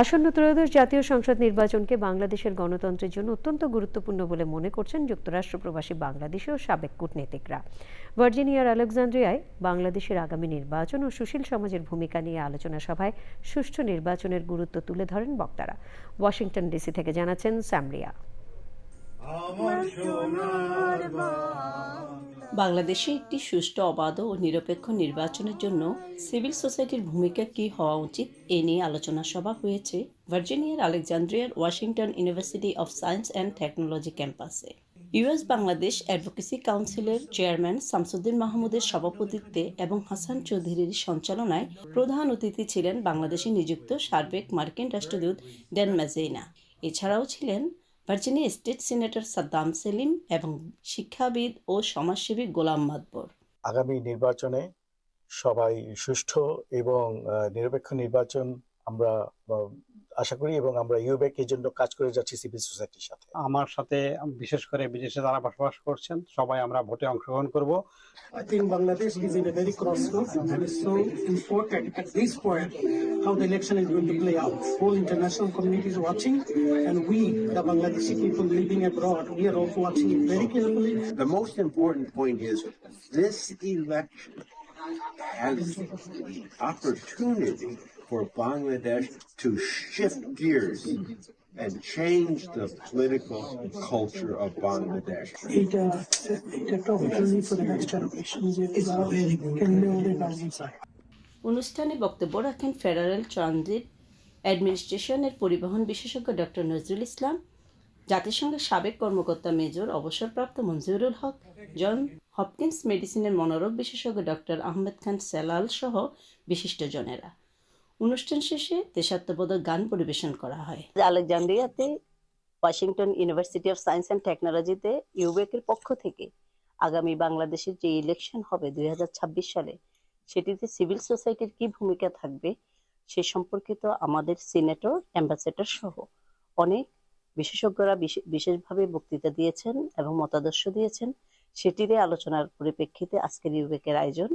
আসন্ন ত্রয়োদশ জাতীয় সংসদ নির্বাচনকে বাংলাদেশের গণতন্ত্রের জন্য অত্যন্ত গুরুত্বপূর্ণ বলে মনে করছেন যুক্তরাষ্ট্র প্রবাসী বাংলাদেশি ও সাবেক কূটনীতিকরা। ভার্জিনিয়ার আলেকজান্দ্রিয়ায় বাংলাদেশের আগামী নির্বাচন ও সুশীল সমাজের ভূমিকা নিয়ে আলোচনা সভায় সুষ্ঠু নির্বাচনের গুরুত্ব তুলে ধরেন বক্তারা। ওয়াশিংটন ডিসি থেকে জানাচ্ছেন স্যামরিয়া বাংলাদেশে একটি সুষ্ঠু, অবাধ ও নিরপেক্ষ নির্বাচনের জন্য সিভিল সোসাইটির ভূমিকা কী হওয়া উচিত এ নিয়ে আলোচনা সভা হয়েছে ভার্জিনিয়ার আলেকজান্দ্রিয়ার Washington University of Science and Technology ক্যাম্পাসে। ইউএস বাংলাদেশ অ্যাডভোকেসি কাউন্সিলের চেয়ারম্যান শামসুদ্দিন মাহমুদের সভাপতিত্বে এবং হাসান চৌধুরীর সঞ্চালনায় প্রধান অতিথি ছিলেন বাংলাদেশে নিযুক্ত সার্বিক মার্কিন রাষ্ট্রদূত ড্যান ম্যাজেইনা। এছাড়াও ছিলেন Virginia State Senator Saddam Salim এবং শিক্ষাবিদ ও সমাজসেবী গোলাম মাদবর আগামী নির্বাচনে সবাই সুষ্ঠু এবং নিরপেক্ষ নির্বাচন আমরা আশা করি এবং আমরা ইউবেক এর জন্য কাজ করে যাচ্ছি সিভিল সোসাইটির সাথে আমার সাথে বিশেষ করে বিদেশে যারা বসবাস করছেন সবাই আমরা ভোটে অংশগ্রহণ করব I think Bangladesh is in a very crossroads and it's so important at this point how the election is going to play out. Whole international community is watching and we, the Bangladeshi people living abroad, we are also watching it very carefully. The most important point is this election has the opportunity for Bangladesh to shift gears and change the political culture of Bangladesh. এটা এটা একটা opportunity for the next generation যে তারা কেমনে ওদের guardian চায় অনুষ্ঠানে বক্তব্য রাখেন ফেডারেল ট্রানজিট অ্যাডমিনিস্ট্রেশনের পরিবহন বিশেষজ্ঞ ডক্টর নজরুল ইসলাম জাতিসংঘের সাবেক কর্মকর্তা মেজর অবসরপ্রাপ্ত মঞ্জুরুল হক জন হপকিন্স মেডিসিনের মনোরোগ বিশেষজ্ঞ ডক্টর আহমেদ খান সেলাল সহ বিশিষ্টজনেরা অনুষ্ঠান শেষে দেশাত্মবোধক গান পরিবেশন করা হয়। আলেকজান্দ্রিয়াতে, Washington University of Science and টেকনোলজিতে ইউবেকের পক্ষ থেকে আগামী বাংলাদেশের যে ইলেকশন হবে দুই হাজার ছাব্বিশ সালে, সেটিতে সিভিল সোসাইটির কি ভূমিকা থাকবে সে সম্পর্কিত আমাদের সিনেটর, অ্যাম্বাসেডর সহ অনেক বিশেষজ্ঞরা বিশে- বিশেষভাবে বক্তৃতা দিয়েছেন এবং মতাদর্শ দিয়েছেন। সেটিরই আলোচনার পরিপ্রেক্ষিতে আজকের ইউবেকের আয়োজন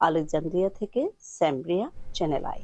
আলেকজান্দ্রিয়া থেকে স্যামব্রিয়া চ্যানেল আই।